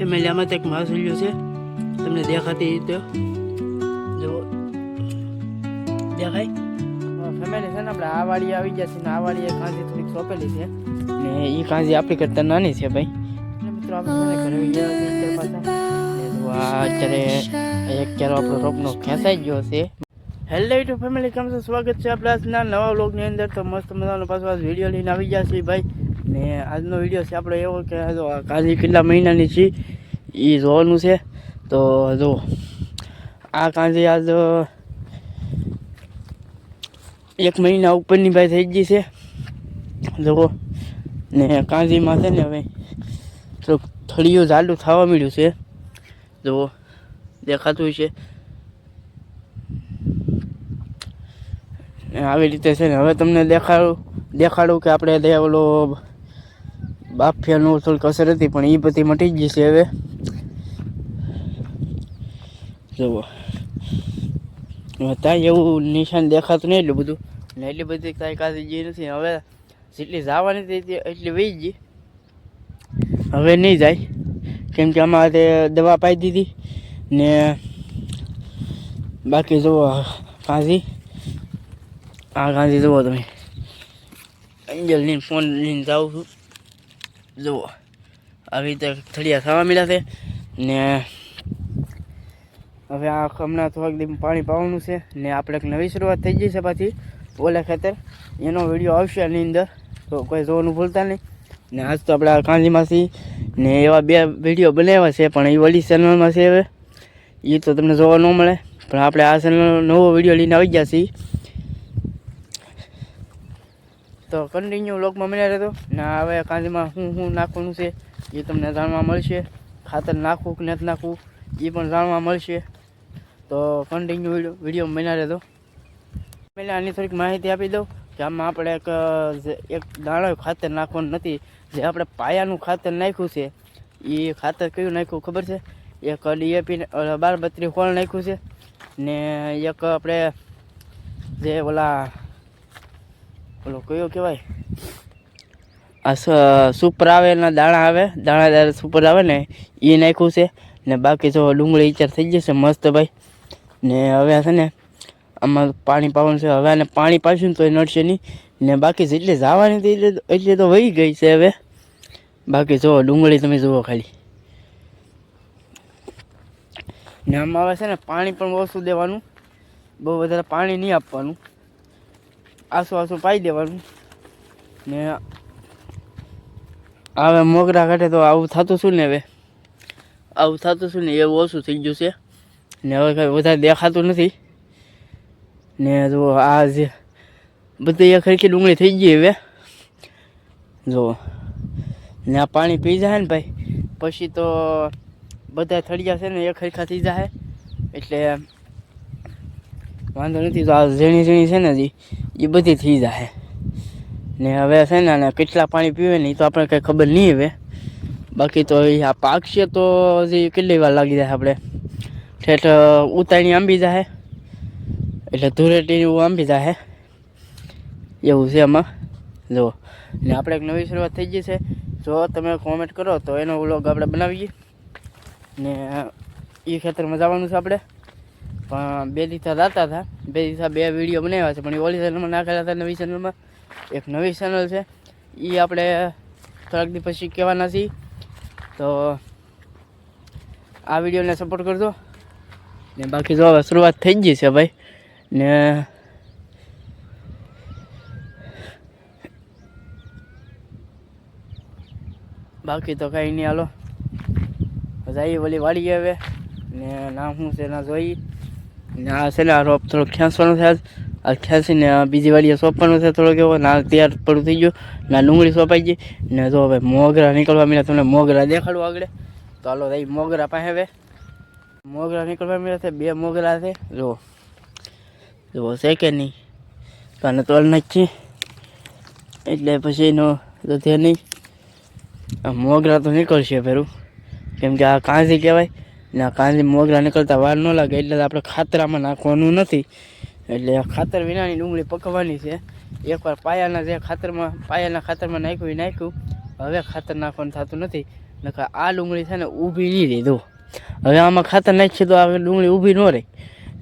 Family આમાં તો એક માસુલ્યો છે તમને દેખાતી તો જો દેખાય ફેમિલી છે ને આપણે આ વાડી આવી ગયા છે ને આ વાડી કાંજી થોડીક સોંપેલી છે ને એ કાંજી આપણી કરતા નાની છે ભાઈ ને મિત્રો આપણે છે ને ઘરે આવી ગયા છે અત્યારે પાછા ને તો આ અત્યારે એક ક્યારો આપણો રોપનો ખેંચાઈ ગયો છે હેલો યુટ્યુબ ફેમિલી કેમ છો સ્વાગત છે આપણા આજના નવા વ્લોગની અંદર તો મસ્ત મજાનો પાછો આજ વીડિયો લઈને આવી ગયા છીએ ભાઈ ને આજનો વીડિયો છે આપણે એવો કે જો કાંજી કેટલા મહિનાની છે એ જોવાનું છે. તો જો, આ કાંજી આજ એક મહિના ઉપરની ભાઈ થઈ ગઈ છે. જો, ને કાંજીમાં છે ને હવે થોડુંક થળિયું જાડું થવા મળ્યું છે. જો, દેખાતું છે. આવી રીતે છે ને હવે તમને દેખાડું દેખાડું કે આપણે ઓલો બાફિયાનું થોડીક અસર હતી, પણ એ બધી મટી ગઈ છે હવે. જુઓ. ત્યાં એવું નિશાન દેખાતું નહીં એટલું બધું. ને એટલી બધી કાંઈ કાંઈ ગઈ નથી. હવે જેટલી જવાની હતી એટલી વહી ગઈ. હવે નહીં જાય. કેમ કે અમારે તે દવા પાઈ દીધી. ને બાકી જુઓ કાંજી આ કાંધી જુઓ તમે. એન્જલ લઈને ફોન લઈને જાઉં છું. જુઓ આવી રીતે થળિયા થવા મળ્યા છે ને હવે આ હમણાં થોડાક દિવસ પાણી પાવાનું છે ને આપણે એક નવી શરૂઆત થઈ ગઈ છે પાછી ઓલા ખેતર. એનો વીડિયો આવશે આની અંદર, તો કોઈ જોવાનું ભૂલતા નહીં. ને આજ તો આપણે કાંજીમાંથી ને એવા બે વીડિયો બનાવ્યા છે, પણ એ ઓલી ચેનલમાં છે હવે. એ તો તમને જોવા ન મળે, પણ આપણે આ ચેનલનો નવો વીડિયો લઈને આવી ગયા છીએ. તો કન્ટિન્યુ લોકમાં મને રહેતો ને હવે કાંદીમાં શું શું નાખવાનું છે, એ તમને જાણવા મળશે. ખાતર નાખવું કે નથી નાખવું એ પણ જાણવા મળશે. તો કન્ટિન્યુ વીડિયો મને રહેતો પહેલાં આની થોડીક માહિતી આપી દઉં કે આમાં આપણે એક એક દાણો ખાતર નાખવાનું નથી. જે આપણે પાયાનું ખાતર નાખ્યું છે, એ ખાતર કયું નાખ્યું ખબર છે? એક ડીએપી બાર બત્રી હોળ નાખ્યું છે. ને એક આપણે જે ઓલા ઓલો કયો કહેવાય? આ સુપર આવે દાણા આવે, દાણાદાર સુપર આવે ને એ નાખ્યું છે. ને બાકી જો ડુંગળી ઈચાર થઈ જશે મસ્ત ભાઈ. ને હવે છે ને, આમાં પાણી પાવાનું છે. હવે આને પાણી પાશું તો એ નડશે નહીં. ને બાકી જેટલી જવાની હતી એટલે એટલી તો વહી ગઈ છે હવે. બાકી જો ડુંગળી તમે જુઓ ખાલી. ને આમાં આવે છે ને પાણી પણ ઓછું દેવાનું. બહુ વધારે પાણી નહીં આપવાનું. આસુ આસુ પાઈ દેવાનું. ને હવે મોગરા કાઢે તો આવું થતું શું ને હવે? આવું થતું શું ને એવું ઓછું થઈ ગયું છે. ને હવે કાંઈ વધારે દેખાતું નથી. ને જો આ જે બધી એક ખરખી ડુંગળી થઈ ગઈ હવે. જો, ને આ પાણી પી જાય ને ભાઈ, પછી તો બધા થળિયા છે ને એક ખરખા થઈ જાય. એટલે વાંધો નથી, તો આ ઝીણી ઝીણી છે ને હજી એ બધી થઈ જાય ને હવે છે ને, અને કેટલા પાણી પીવે ને એ તો આપણે કંઈ ખબર નહીં હવે. બાકી તો એ આ પાકશે તો હજી કેટલી વાર લાગી જાય આપણે? ઠેઠ ઉતાણી આંબી જાય એટલે ધૂળેટી એવું આંબી જાય એવું છે એમાં જો ને આપણે એક નવી શરૂઆત થઈ ગઈ છે. જો તમે કોમેન્ટ કરો તો એનો વ્લોગ આપણે બનાવીએ. ને એ ખેતરમાં જવાનું છે આપણે. પણ બે દિવસ લાતા હતા. બે દિવસ બે વીડિયો બનાવ્યા છે, પણ એ ઓલી ચેનલમાં નાખેલા હતા નવી ચેનલમાં એક નવી ચેનલ છે. એ આપણે થોડાક દિવસ પછી કહેવાના છીએ. તો આ વિડીયોને સપોર્ટ કરજો. ને બાકી જો હવે શરૂઆત થઈ ગઈ છે ભાઈ. ને બાકી તો કાંઈ નહીં, હાલો. જઈએ ઓલી વાળી હવે. ને નામ શું છે, ના જોઈ. ને, છે ને આ રોપ થોડો ખેંચવાનો છે આ ખેંચીને બીજી વાડીએ સોંપવાનો છે થોડો કેવો. ના તૈયાર પડું થઈ ગયું. ના ડુંગળી સોંપાઈ ગઈ. ને જો હવે મોગરા નીકળવા મળ્યા. તમને મોગરા દેખાડું આગળ. તો હાલો ભાઈ મોગરા પાસે હવે. મોગરા નીકળવા મળ્યા છે. બે મોગરા છે. જો. જુઓ છે કે નહીં? તો આને તોલ નાખીએ. એટલે પછી એનો તો છે નહીં. મોગરા તો નીકળશે ફેરું કેમ કે આ કાંસી કહેવાય. ને કાંદી મોગરા નીકળતા વાર ન લાગે, એટલે આપણે ખાતરામાં નાખવાનું નથી. એટલે ખાતર વિનાની ડુંગળી પકવવાની છે. એકવાર પાયાના જે ખાતરમાં, પાયાના ખાતરમાં નાખ્યું એ નાખ્યું. હવે ખાતર નાખવાનું થતું નથી. નકા આ ડુંગળી છે ને ઊભી નહીં રહી દો હવે આમાં ખાતર નાખીએ તો આ ડુંગળી ઊભી ન રહે.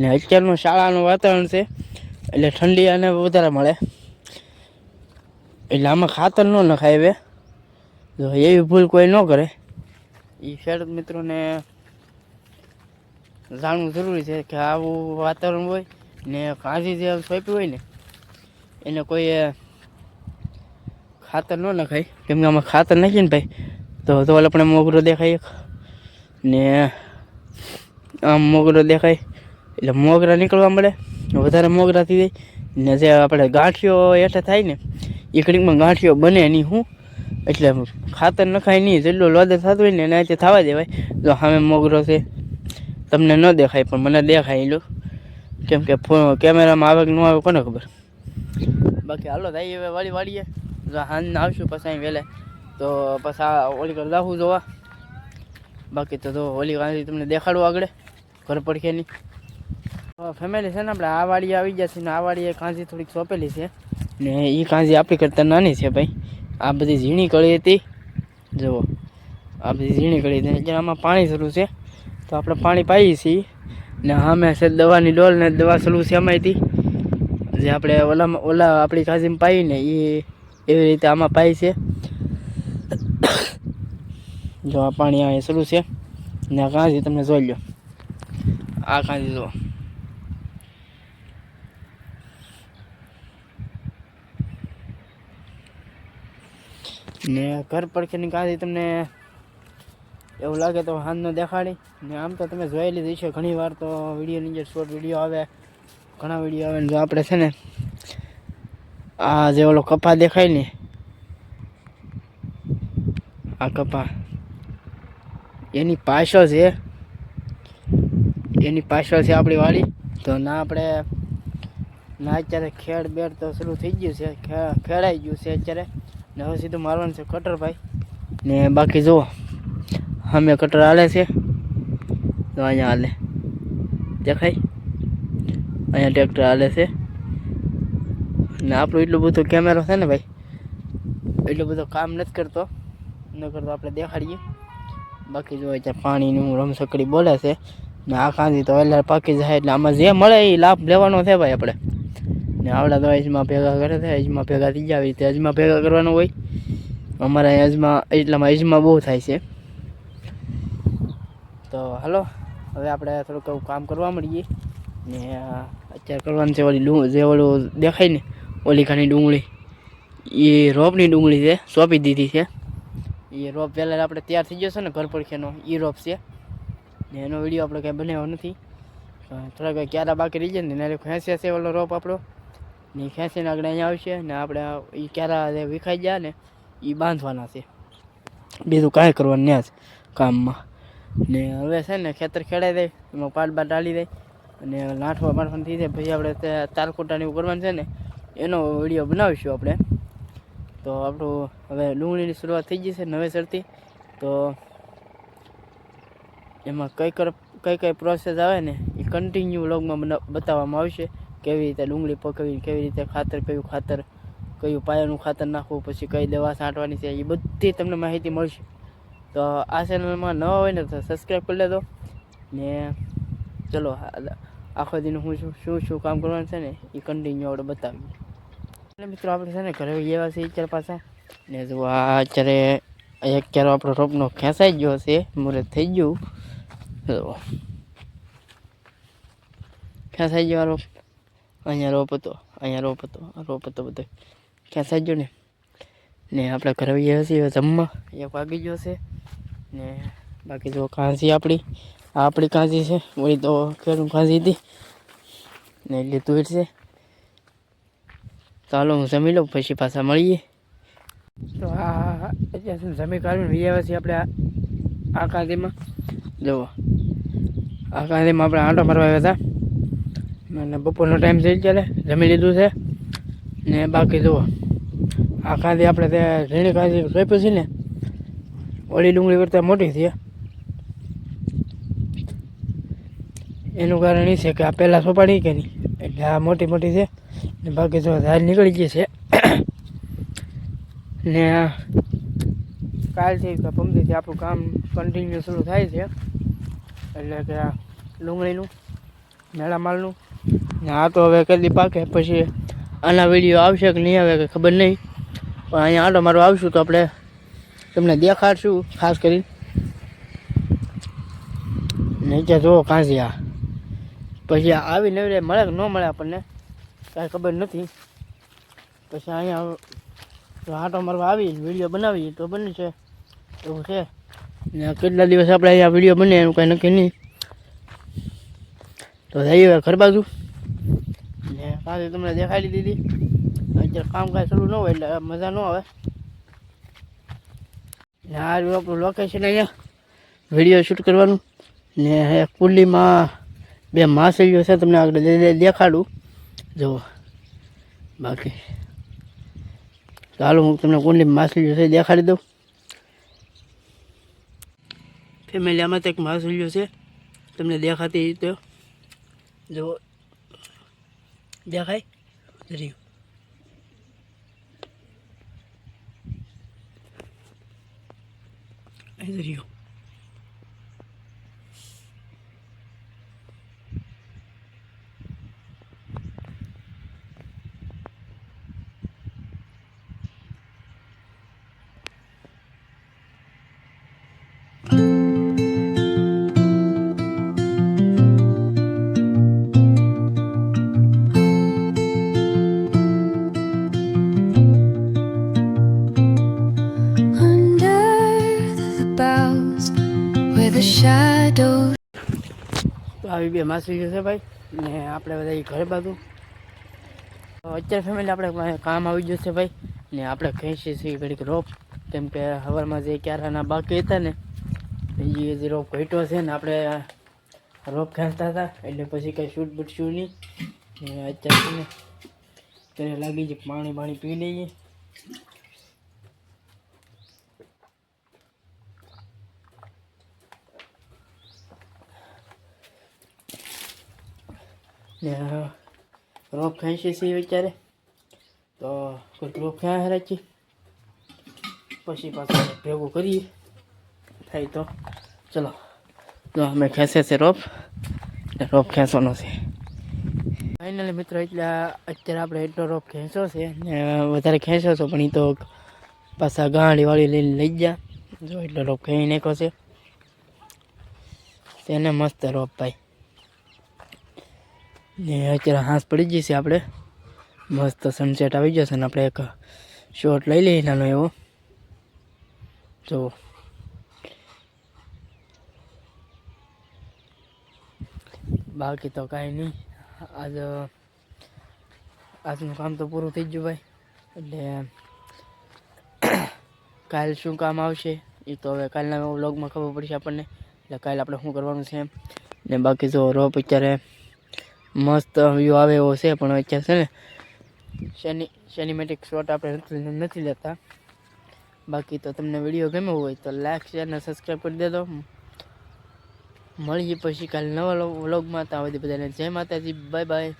ને અત્યારનું શાળાનું વાતાવરણ છે. એટલે ઠંડી અને વધારે મળે. એટલે આમાં ખાતર ન નખાય હવે. જો એવી ભૂલ કોઈ ન કરે. એ ખેડૂત મિત્રોને જાણવું જરૂરી છે કે આવું વાતાવરણ હોય ને કાંજી જે સોંપી હોય ને, એને કોઈ ખાતર ન નખાય. કેમ કે આમાં ખાતર નાખીએ ને ભાઈ, તો તો આપણે મોગરો દેખાય ને આમ મોગરો દેખાય, એટલે મોગરા નીકળવા મળે, વધારે મોગરા થઈ જાય. ને જે આપણે ગાંઠીઓ હેઠે થાય ને એ ઘડીકમાં ગાંઠીઓ બને નહીં હું. એટલે ખાતર નખાય નહીં, જેટલું લોદર થતું હોય ને એના થવા દેવાય. જો સામે મોગરો છે. તમને ન દેખાય, પણ મને દેખાય એટલું કેમ કે ફો- કેમેરામાં આવે કે ન આવે કોને ખબર? બાકી હાલો થાય હવે વાળી વાળીએ. જો હાંજ આવશું પછી અહીં વહેલે. તો પછી આ ઓલી કર જાવું જોવા. બાકી તો જો ઓલી કાંઈ તમને દેખાડું આગળ. ઘર પડખેની ફેમિલી છે ને આપણે આ વાડી આવી ગયા છે ને આ વાડીએ કાંજી થોડીક સોંપેલી છે. ને એ કાંજી આપણી કરતાં નાની છે ભાઈ. આ બધી ઝીણી કળી હતી. જુઓ. આ બધી ઝીણી કળી હતી. એટલે આમાં પાણી શરૂ છે. તો આપણે પાણી પાઈએ છીએ. ને અમે છે દવાની ડોલ ને દવા સલું છે હતી જે આપણે ઓલામાં ઓલા આપણી કાજીમાં પાઈ ને એ એવી રીતે આમાં પાઈ છે. જો આ પાણી આ શરૂ છે. ને આ કાંજી તમને જોઈ લો આ કાંજી જુઓ. ને ઘર પડખેની કાંજી તમને એવું લાગે તો હાથનો દેખાડી. ને આમ તો તમે જોયેલી લીધી છે, ઘણી વાર તો વિડીયોની અંદર શોર્ટ વીડિયો આવે, ઘણા વીડિયો આવે ને જો આપણે છે ને આ જે ઓલો કપા દેખાય ને, આ કપા, એની પાછળ છે, એની પાછળ છે આપણી વાડી. તો ના આપણે, ના અત્યારે ખેડ બેડ તો શરૂ થઈ ગયું છે ખેડાઈ ગયું છે અત્યારે. ને હવે સીધું મારવાનું છે કટર ભાઈ. ને બાકી જુઓ. અમે કટર હાલે છે. તો અહીંયા હાલે. દેખાય? અહીંયા ટ્રેક્ટર હાલે છે. ને આપણું એટલું બધું કેમેરો છે ને ભાઈ? એટલું બધું કામ નથી કરતો. ન કરતો આપણે દેખાડીએ. બાકી જો ત્યાં પાણીનું રમસકડી બોલે છે. ને આ કાંદી તો વહેલા પાકી જાય એટલે આમાં જે મળે એ લાભ લેવાનો છે ભાઈ આપણે. ને આવડા તો અજમાં ભેગા કરે છે. અજમાં ભેગા થઈ જાય રીતે અજમાં ભેગા કરવાનું હોય. અમારા અજમાં, એટલામાં અજમાં બહુ થાય છે. તો હાલો, હવે આપણે થોડુંક એવું કામ કરવા મળીએ. ને અત્યારે કરવાનું છે ઓલી જે ઓલું દેખાય ને, ઓલી ખાની ડુંગળી. એ રોપની ડુંગળી છે, સોંપી દીધી છે. એ રોપ પહેલાં આપણે તૈયાર થઈ જશે ને, ઘર પડખેનો એ રોપ છે. ને, એનો વીડિયો આપણે કાંઈ બનાવ્યો નથી. થોડાક ક્યારા બાકી રહી જાય ને, એને ખેંચે છે ઓલો રોપ આપણો. ને એ ખેંચીને આગળ અહીંયા આવશે ને, આપણે એ ક્યારા વિખાઈ ગયા ને એ બાંધવાના છે. બીજું કાંઈ કરવાનું ત્યાં જ કામમાં. ને હવે છે ને ખેતર ખેડાઈ દે, એમાં પાટ બાટ ડાલી દે અને લાઠવા બાંઠવાનું થઈ જાય. પછી આપણે તારકોટાને કરવાનું છે ને, એનો વીડિયો બનાવીશું આપણે. તો આપણું હવે ડુંગળીની શરૂઆત થઈ જશે નવેસરથી તો એમાં કઈ કઈ કઈ પ્રોસેસ આવે ને, એ કન્ટિન્યુ વ્લોગમાં બતાવવામાં આવશે. કેવી રીતે ડુંગળી પકવી કેવી રીતે ખાતર, કયું ખાતર, કયું પાયાનું ખાતર નાખવું, પછી કઈ દવા છાંટવાની છે, એ બધી તમને માહિતી મળશે. તો આ ચેનલમાં નવા હોય ને તો સબસ્ક્રાઈબ કરી લેજો. ને ચલો આખો દિન હું શું શું શું કામ કરવાનું છે ને, એ કન્ટિન્યુ આપણે બતાવીએ. એટલે મિત્રો, આપણે છે ને ઘરે એવા છે અત્યારે પાછા. ને જો આ અત્યારે એક ક્યારો આપણો રોપનો ખેંચાઈ ગયો છે મુહૂર્ત થઈ ગયું. ખેંચાઈ ગયો રોપ. અહીંયા રોપ હતો, અહીંયા રોપ હતો રોપ હતો બધો. ખેંચાઈ ગયો ને. ને આપણે ઘરે એવા છીએ જમવા. એક વાગી ગયો છે. ને બાકી જો કાંસી આપણી આ આપણી કાંસી છે ઓલી તો ખેડૂત કાંસી હતી. ને એટલે તુવેર છે. ચાલો હું જમી લઉં પછી પાછા મળીએ. તો આ અત્યારે જમી કાઢીને આવ્યા આપણે આ- કાંદીમાં જુઓ આ કાંદીમાં આપણે આંટો મારવા આવ્યા હતા. અને બપોરનો ટાઈમ થઈ ચાલે જમી લીધું છે. ને બાકી જુઓ આ કાંદી આપણે તે ઝીણી કાંદી રોપી છે ને ઓલી ડુંગળી કરતાં મોટી છે એનું કારણ એ છે કે આ પહેલાં સોપાડી કે નહીં એટલે આ મોટી મોટી છે. ને બાકી જો ધાર નીકળી ગઈ છે. ને કાલથી કે પમદીથી આપણું કામ કન્ટિન્યુ શરૂ થાય છે. એટલે કે આ ડુંગળીનું, મેળામાલનું. ને આ તો હવે કદી પાકે. પછી આના વીડિયો આવશે કે નહીં આવે કે ખબર નહીં. પણ અહીંયા આટો મારો આવશું તો આપણે તમને દેખાડશું, ખાસ કરીને. નીચે જુઓ કાંસિયા પછી આવી નવી મળે કે ન મળે આપણને, કાંઈ ખબર નથી. પછી અહીંયા આટો મારવા આવી વીડિયો બનાવી તો બને છે. એવું છે. ને કેટલા દિવસ આપણે અહીંયા વીડિયો બને એનું કાંઈ નક્કી નહીં. તો જઈએ ઘર બાજુ. ને કાંઈ તમને દેખાડી દીધી. અત્યારે કામ કાંઈ શરૂ ન હોય એટલે મજા ન આવે. ને આ રહ્યું આપણું લોકેશન અહીંયા. વીડિયો શૂટ કરવાનું. ને એક બે માસળીઓ છે, તમને આગળ દેખાડું. જુઓ. બાકી. ચાલો, હું તમને કુંડલી માસળીઓ છે દેખાડી દઉં. ફેમિલીમાં તો એક માસળીઓ છે. તમને દેખાતી તો જો દેખાય? રહ્યું. தெரியும் આવી બે માસી છે ભાઈ, ને આપણે બધા ઘરે બાજુ. અત્યારે ફેમિલી આપણે કામ આવી જશે ભાઈ, ને આપણે ખેંચીએ છીએ ઘડીક રોપ. કેમ કે હવારમાં જે ક્યારાના બાકી હતા ને એ જે રોપ ઘટ્યો છે ને, આપણે રોપ ખેંચતા હતા, એટલે પછી કંઈ શૂટ બૂટ શું નહીં. ને અત્યારે ને ત્યારે લાગી જ પાણી પાણી પી લઈએ. ને રોપ છીએ વિચારે. તો કોઈ રોપ ક્યાં રાખીએ પછી પાછું ભેગું કરીએ. થાય તો. ચલો. તો અમે ખેંચે છે રોપ. ને રોપ ખેંચવાનો છે. ફાઇનલી મિત્રો, એટલે અત્યારે આપણે એટલો રોપ ખેંચ્યો છે ને, વધારે ખેંચો છો, પણ એ તો પાછા ગાડી વાળી લઈને લઈ ગયા. જો એટલો રોપ ખેંચી નાખ્યો છે. તેને મસ્ત રોપ ભાઈ ને અત્યારે હાંસ પડી જશે આપણે. મસ્ત સનસેટ આવી જશે ને આપણે એક શોટ લઈ લઈએ નાનો એવો. જો. બાકી તો કાંઈ નહીં. આજ, આજનું કામ તો પૂરું થઈ ગયું ભાઈ. એટલે કાલ શું કામ આવશે એ તો હવે કાલના વ્લોગમાં ખબર પડશે આપણને. એટલે કાલે આપણે શું કરવાનું છે ને બાકી તો રોપ અત્યારે મસ્ત વ્યૂ આવે એવો છે, પણ અત્યારે છે ને શેની સેનિમેટિક શોટ આપણે નથી લેતા. બાકી તો તમને વીડિયો ગમ્યો હોય તો લાઈક શેર અને સબસ્ક્રાઈબ કરી દેજો. મળીએ પછી કાલે નવા વ્લોગમાં આ બધી બધાને જય માતાજી બાય બાય